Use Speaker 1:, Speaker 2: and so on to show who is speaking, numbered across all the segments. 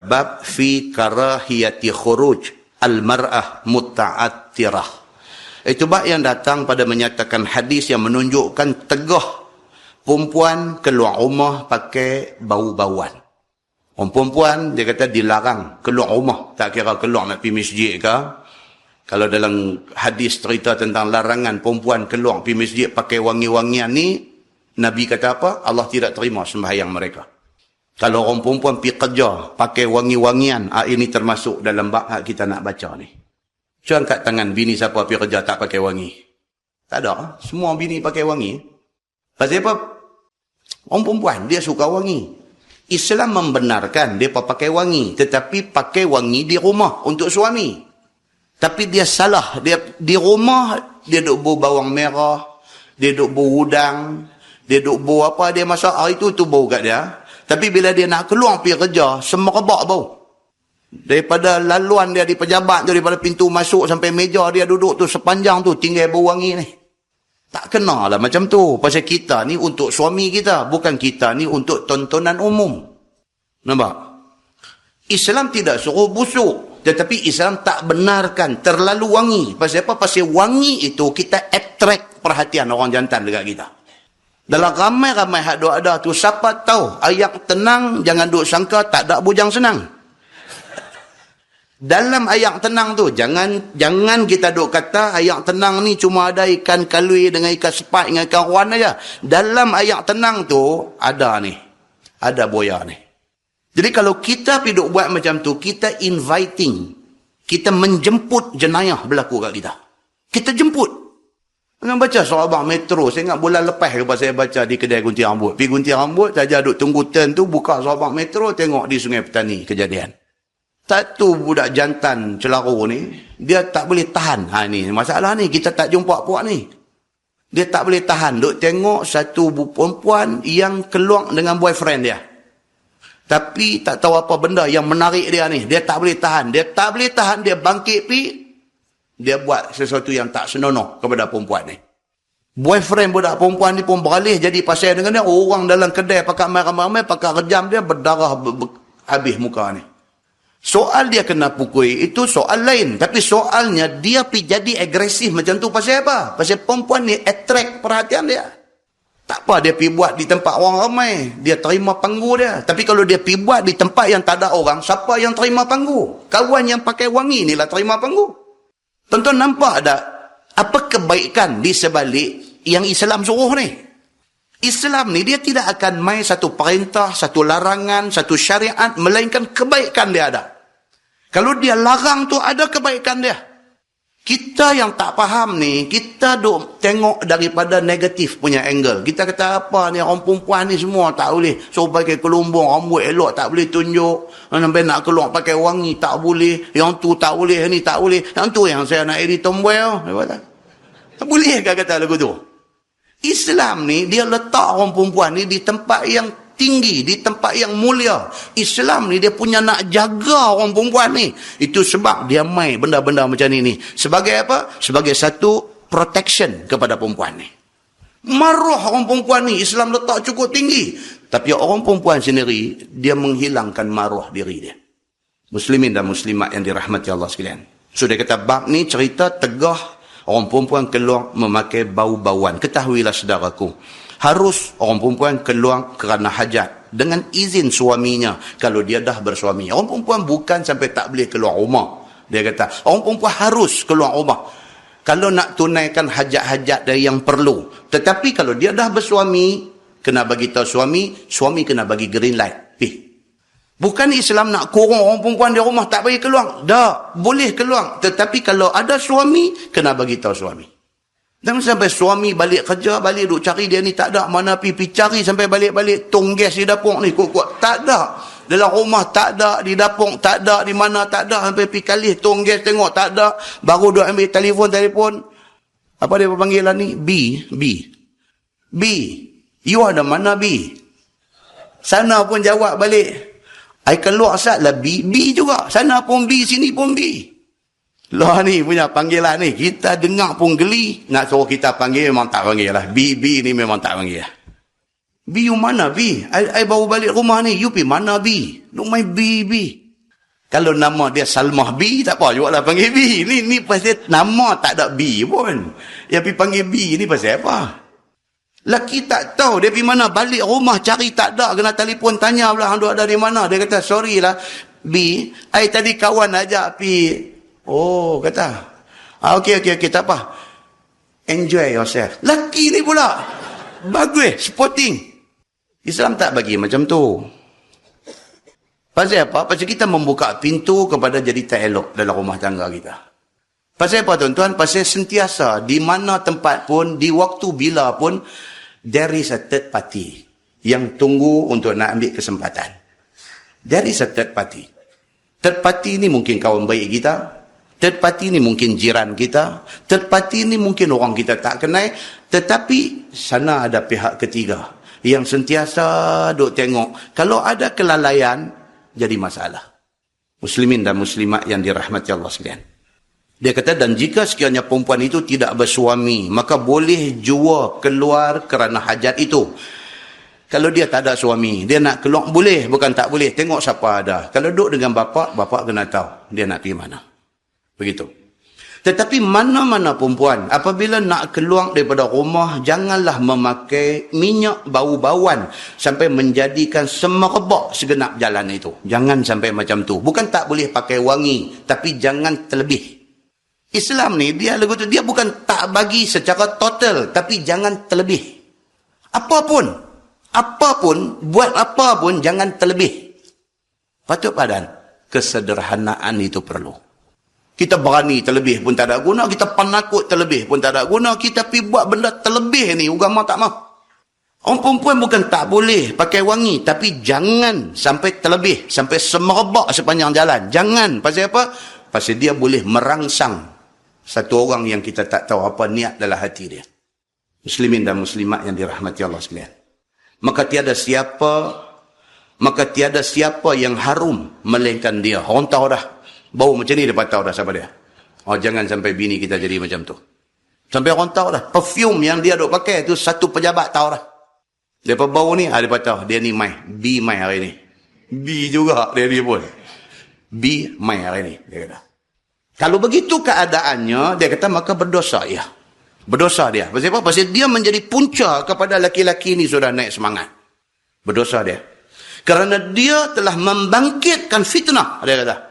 Speaker 1: bab fi karahiyati khuruj al-mar'ah muta'attirah. Itu bab yang datang pada menyatakan hadis yang menunjukkan tegah perempuan keluar rumah pakai bau-bauan. Orang perempuan dia kata dilarang keluar rumah. Tak kira keluar nak pergi masjid ke. Kalau dalam hadis cerita tentang larangan perempuan keluar pergi masjid pakai wangi-wangian ni. Nabi kata apa? Allah tidak terima sembahyang mereka. Kalau orang perempuan pergi kerja pakai wangi-wangian, ah, ini termasuk dalam bab hak kita nak baca ni. Cuba angkat tangan bini siapa pergi kerja tak pakai wangi. Tak ada. Semua bini pakai wangi. Pasal apa? Orang perempuan dia suka wangi. Islam membenarkan dia pakai wangi. Tetapi pakai wangi di rumah untuk suami. Tapi dia salah. Dia Di rumah dia duk bau bawang merah. Dia duk bau udang. Dia duk bau apa dia masak hari tu tu bau kat dia. Tapi bila dia nak keluar pergi kerja, semerbak bau. Daripada laluan dia di pejabat tu, daripada pintu masuk sampai meja dia duduk tu sepanjang tu, tinggal bau wangi ni. Tak kena lah macam tu. Pasal kita ni untuk suami kita. Bukan kita ni untuk tontonan umum. Nampak? Islam tidak suruh busuk. Tetapi Islam tak benarkan terlalu wangi. Pasal apa? Pasal wangi itu kita attract perhatian orang jantan dekat kita. Dalam ramai-ramai hak duk ada tu, siapa tahu ayat tenang, jangan duk sangka tak ada bujang senang. Dalam ayat tenang tu, jangan jangan kita duk kata ayat tenang ni cuma ada ikan kalui dengan ikan sepat dengan ikan ruan aja. Dalam ayat tenang tu, ada ni. Ada boya ni. Jadi kalau kita pergi duk buat macam tu, kita inviting. Kita menjemput jenayah berlaku kat kita. Kita jemput. Jangan baca soal abang metro. Saya ingat bulan lepas ke saya baca di kedai gunting rambut. Pergi gunting rambut, saja duduk tunggu turn tu, buka soal abang metro, tengok di sungai petani kejadian. Satu budak jantan celaru ni, dia tak boleh tahan. Ha ni, masalah ni, kita tak jumpa puak ni. Dia tak boleh tahan. Duk tengok satu perempuan yang keluar dengan boyfriend dia. Tapi tak tahu apa benda yang menarik dia ni. Dia tak boleh tahan. Dia tak boleh tahan, dia bangkit pi dia buat sesuatu yang tak senonoh kepada perempuan ni. Boyfriend budak perempuan ni pun beralih jadi pasal dengan dia. Orang dalam kedai pakai ramai-ramai, pakai rejam dia berdarah ber ber habis muka ni. Soal dia kena pukul itu soal lain. Tapi soalnya dia pergi jadi agresif macam tu pasal apa? Pasal perempuan ni attract perhatian dia. Tak apa dia pergi buat di tempat orang ramai. Dia terima panggu dia. Tapi kalau dia pergi buat di tempat yang tak ada orang, siapa yang terima panggu? Kawan yang pakai wangi ni lah terima panggu. Tuan-tuan nampak tak apa kebaikan di sebalik yang Islam suruh ni? Islam ni dia tidak akan main satu perintah, satu larangan, satu syariat, melainkan kebaikan dia ada. Kalau dia larang tu ada kebaikan dia. Kita yang tak faham ni, kita duk tengok daripada negatif punya angle. Kita kata apa ni, orang perempuan ni semua tak boleh. So pakai kelumbung, rambut elok tak boleh tunjuk. Sampai nak keluar pakai wangi tak boleh. Yang tu tak boleh, ni tak boleh. Yang tu yang saya nak edit tomboy. Tak, boleh kata lagu tu? Islam ni, dia letak orang perempuan ni di tempat yang tinggi, di tempat yang mulia. Islam ni dia punya nak jaga orang perempuan ni. Itu sebab dia mai benda-benda macam ni. Sebagai apa? Sebagai satu protection kepada perempuan ni. Maruh orang perempuan ni, Islam letak cukup tinggi. Tapi orang perempuan sendiri, dia menghilangkan maruh diri dia. Muslimin dan muslimat yang dirahmati Allah sekalian. So dia kata bab ni cerita tegah orang perempuan keluar memakai bau-bauan. Ketahuilah saudaraku harus orang perempuan keluar kerana hajat dengan izin suaminya kalau dia dah bersuami. Orang perempuan bukan sampai tak boleh keluar rumah. Dia kata, orang perempuan harus keluar rumah. Kalau nak tunaikan hajat-hajat dari yang perlu. Tetapi kalau dia dah bersuami, kena bagi tahu suami, suami kena bagi green light. Eh, bukan Islam nak kurung orang perempuan di rumah tak bagi keluar. Dah, boleh keluar. Tetapi kalau ada suami, kena bagi tahu suami. Jangan sampai suami balik kerja, balik duk cari dia ni tak ada. Mana pergi, pergi cari sampai balik-balik tong gas di dapur ni kuat-kuat. Tak ada. Dalam rumah tak ada, di dapur tak ada, di mana tak ada. Sampai pergi kali tong gas tengok tak ada. Baru duk ambil telefon-telefon. Apa dia panggilan ni? B. B. B. You ada mana B? Sana pun jawab balik. I keluar sat lah B. B juga. Sana pun B, sini pun B. Lah ni punya panggilan ni. Kita dengar pun geli. Nak suruh kita panggil memang tak panggil lah. B, B ni memang tak panggil lah. B you mana B? I, I baru balik rumah ni. You pergi mana B? Look my B, B. Kalau nama dia Salmah B, tak apa juga lah panggil B. Ni, ni pasal nama tak ada B pun. Yang pergi panggil B ni pasal apa? Laki tak tahu dia pergi mana. Balik rumah cari tak ada. Kena telefon tanya pula. Hang ada di mana? Dia kata, sorry lah. B, I tadi kawan ajak pergi. Oh, kata. Ah, okey, okey, okey. Tak apa. Enjoy yourself. Laki ni pula. Bagus. Sporting. Islam tak bagi macam tu. Pasal apa? Pasal kita membuka pintu kepada jadi tak elok dalam rumah tangga kita. Pasal apa tuan-tuan? Pasal sentiasa di mana tempat pun, di waktu bila pun, there is a third party yang tunggu untuk nak ambil kesempatan. There is a third party. Third party ni mungkin kawan baik kita. Third party ni mungkin jiran kita. Third party ni mungkin orang kita tak kenal. Tetapi sana ada pihak ketiga yang sentiasa duk tengok. Kalau ada kelalaian, jadi masalah. Muslimin dan muslimat yang dirahmati Allah sekalian. Dia kata, dan jika sekiranya perempuan itu tidak bersuami, maka boleh jua keluar kerana hajat itu. Kalau dia tak ada suami, dia nak keluar, boleh, bukan tak boleh. Tengok siapa ada. Kalau duduk dengan bapa, bapa kena tahu dia nak pergi mana. Begitu. Tetapi mana-mana perempuan, apabila nak keluar daripada rumah, janganlah memakai minyak bau-bauan sampai menjadikan semerbak segenap jalan itu. Jangan sampai macam tu. Bukan tak boleh pakai wangi, tapi jangan terlebih. Islam ni, dia lagu tu, dia bukan tak bagi secara total, tapi jangan terlebih. Apapun, apapun, buat apa pun, jangan terlebih. Patut padan, kesederhanaan itu perlu. Kita berani terlebih pun tak ada guna. Kita penakut terlebih pun tak ada guna. Kita pergi buat benda terlebih ni. Ugama tak mahu. Orang perempuan bukan tak boleh pakai wangi. Tapi jangan sampai terlebih. Sampai semerbak sepanjang jalan. Jangan. Pasal apa? Pasal dia boleh merangsang satu orang yang kita tak tahu apa niat dalam hati dia. Muslimin dan muslimat yang dirahmati Allah sekalian. Maka tiada siapa maka tiada siapa yang harum melainkan dia. Orang tahu dah. Bau macam ni dia tahu dah siapa dia. Oh jangan sampai bini kita jadi macam tu. Sampai orang tahu dah. Perfume yang dia duk pakai tu satu pejabat tahu dah. Dia bau ni, ada ah, tahu. Dia ni mai. B mai hari ni. B juga dia ni pun. B mai hari ni. Dia kata. Kalau begitu keadaannya, dia kata maka berdosa ya. Berdosa dia. Pasal apa? Pasal dia menjadi punca kepada laki-laki ni sudah naik semangat. Berdosa dia. Kerana dia telah membangkitkan fitnah. Dia kata.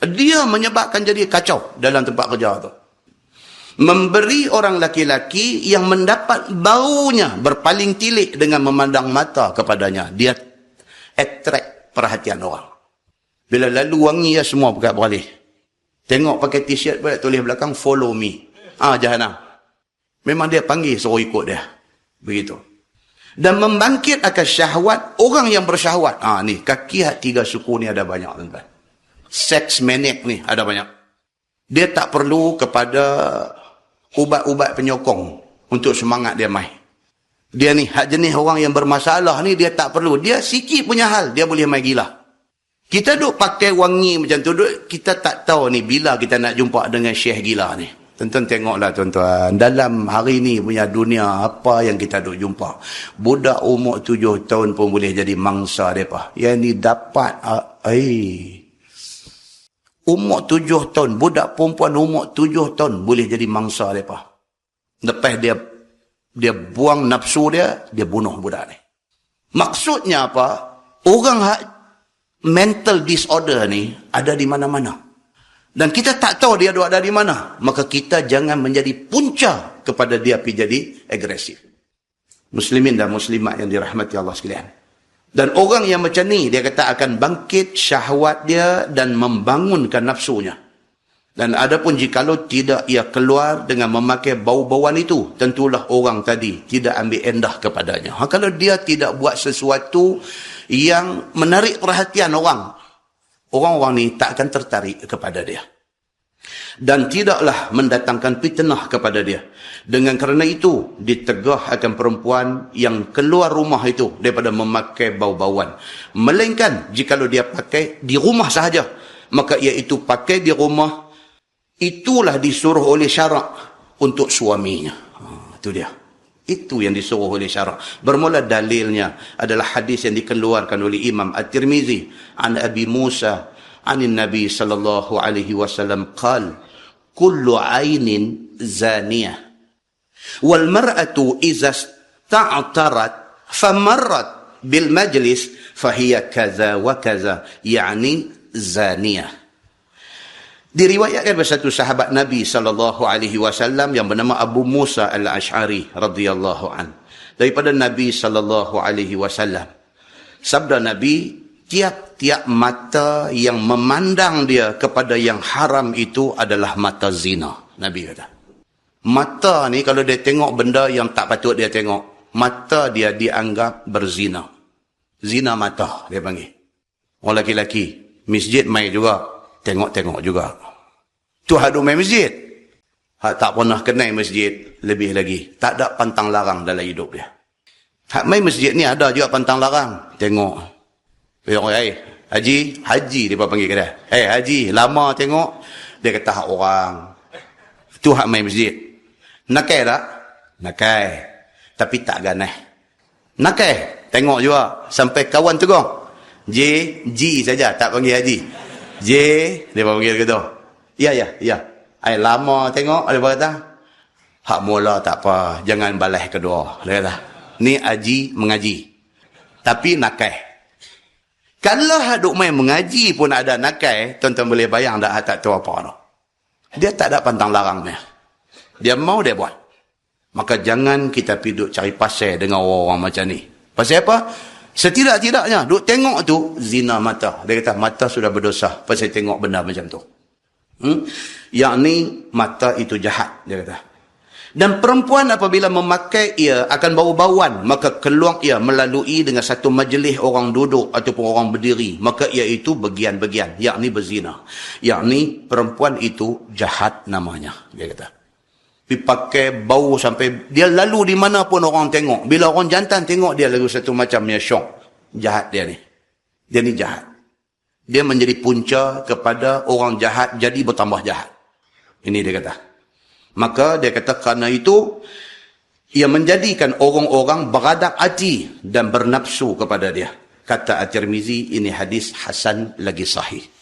Speaker 1: Dia menyebabkan jadi kacau dalam tempat kerja tu. Memberi orang laki-laki yang mendapat baunya berpaling tilik dengan memandang mata kepadanya. Dia attract perhatian orang. Bila lalu wangi ya semua pakai beralih. Tengok pakai t-shirt balik tulis belakang follow me. Ah jahanam. Memang dia panggil suruh ikut dia. Begitu. Dan membangkit akan syahwat orang yang bersyahwat. Ah ni kaki hati tiga suku ni ada banyak tuan-tuan sex manic ni ada banyak. Dia tak perlu kepada ubat-ubat penyokong untuk semangat dia mai. Dia ni hak jenis orang yang bermasalah ni dia tak perlu. Dia sikit punya hal dia boleh mai gila. Kita duk pakai wangi macam tu duk kita tak tahu ni bila kita nak jumpa dengan syekh gila ni. Tuan-tuan tengoklah tuan-tuan. Dalam hari ni punya dunia, apa yang kita duk jumpa. Budak umur tujuh tahun pun boleh jadi mangsa mereka. Yang ni dapat, eh, umur tujuh tahun, budak perempuan umur tujuh tahun boleh jadi mangsa mereka. Lepas dia dia buang nafsu dia, dia bunuh budak ni. Maksudnya apa? Orang mental disorder ni ada di mana-mana. Dan kita tak tahu dia ada di mana. Maka kita jangan menjadi punca kepada dia pergi jadi agresif. Muslimin dan muslimat yang dirahmati Allah sekalian. Dan orang yang macam ni, dia kata akan bangkit syahwat dia dan membangunkan nafsunya. Dan adapun jikalau tidak ia keluar dengan memakai bau-bauan itu, tentulah orang tadi tidak ambil endah kepadanya. Ha, kalau dia tidak buat sesuatu yang menarik perhatian orang, orang-orang ni tak akan tertarik kepada dia dan tidaklah mendatangkan fitnah kepada dia. Dengan kerana itu, ditegah akan perempuan yang keluar rumah itu daripada memakai bau-bauan. Melainkan, jikalau dia pakai di rumah sahaja, maka iaitu pakai di rumah, itulah disuruh oleh syarak untuk suaminya. Ha, itu dia. Itu yang disuruh oleh syarak. Bermula dalilnya adalah hadis yang dikeluarkan oleh Imam At-Tirmizi an Abi Musa عن النبي صلى الله عليه وسلم قال كل عين زانية والمرأة إذا استعترت فمرت بالمجلس فهي كذا وكذا يعني زانية Diriwayatkan oleh satu sahabat Nabi sallallahu alaihi wasallam yang bernama Abu Musa Al-Ash'ari radhiyallahu an. Daripada Nabi sallallahu alaihi wasallam. Sabda Nabi tiap-tiap mata yang memandang dia kepada yang haram itu adalah mata zina. Nabi kata. Mata ni kalau dia tengok benda yang tak patut dia tengok, mata dia dianggap berzina. Zina mata dia panggil. Orang lelaki, masjid mai juga, tengok-tengok juga. Tu hadu main masjid. Hak tak pernah kenal masjid, lebih lagi. Tak ada pantang larang dalam hidup dia. Hak main masjid ni ada juga pantang larang. Tengok. Tengok, hey, Haji, Haji dia panggil kata. Hey, Haji, lama tengok. Dia kata hak orang. Tu hak main masjid. Nakai tak? Nakai. Tapi tak ganah. Nakai. Tengok juga. Sampai kawan tegur. J, G saja. Tak panggil Haji. J, dia panggil kata. Ya, ya, ya. Ay, lama tengok, dia kata. Hak mula tak apa. Jangan balas kedua. Dia kata. Ni Haji mengaji. Tapi nakai. Kalau haduk main mengaji pun ada nakai, tuan-tuan boleh bayang tak tak tahu apa no. Dia tak ada pantang larang dia. Dia mau dia buat. Maka jangan kita pergi cari pasal dengan orang-orang macam ni. Pasal apa? Setidak-tidaknya, duk tengok tu, zina mata. Dia kata, mata sudah berdosa. Pasal tengok benda macam tu. Hmm? Yang ni, mata itu jahat. Dia kata. Dan perempuan apabila memakai ia akan bau-bauan. Maka keluar ia melalui dengan satu majlis orang duduk ataupun orang berdiri. Maka ia itu bagian-bagian. Yang ni berzina. Yang ni perempuan itu jahat namanya. Dia kata. Dipakai bau sampai dia lalu di mana pun orang tengok. Bila orang jantan tengok dia lalu satu macam dia syok. Jahat dia ni. Dia ni jahat. Dia menjadi punca kepada orang jahat jadi bertambah jahat. Ini dia kata. Maka dia kata kerana itu ia menjadikan orang-orang beradab hati dan bernafsu kepada dia. Kata At-Tirmizi ini hadis hasan lagi sahih.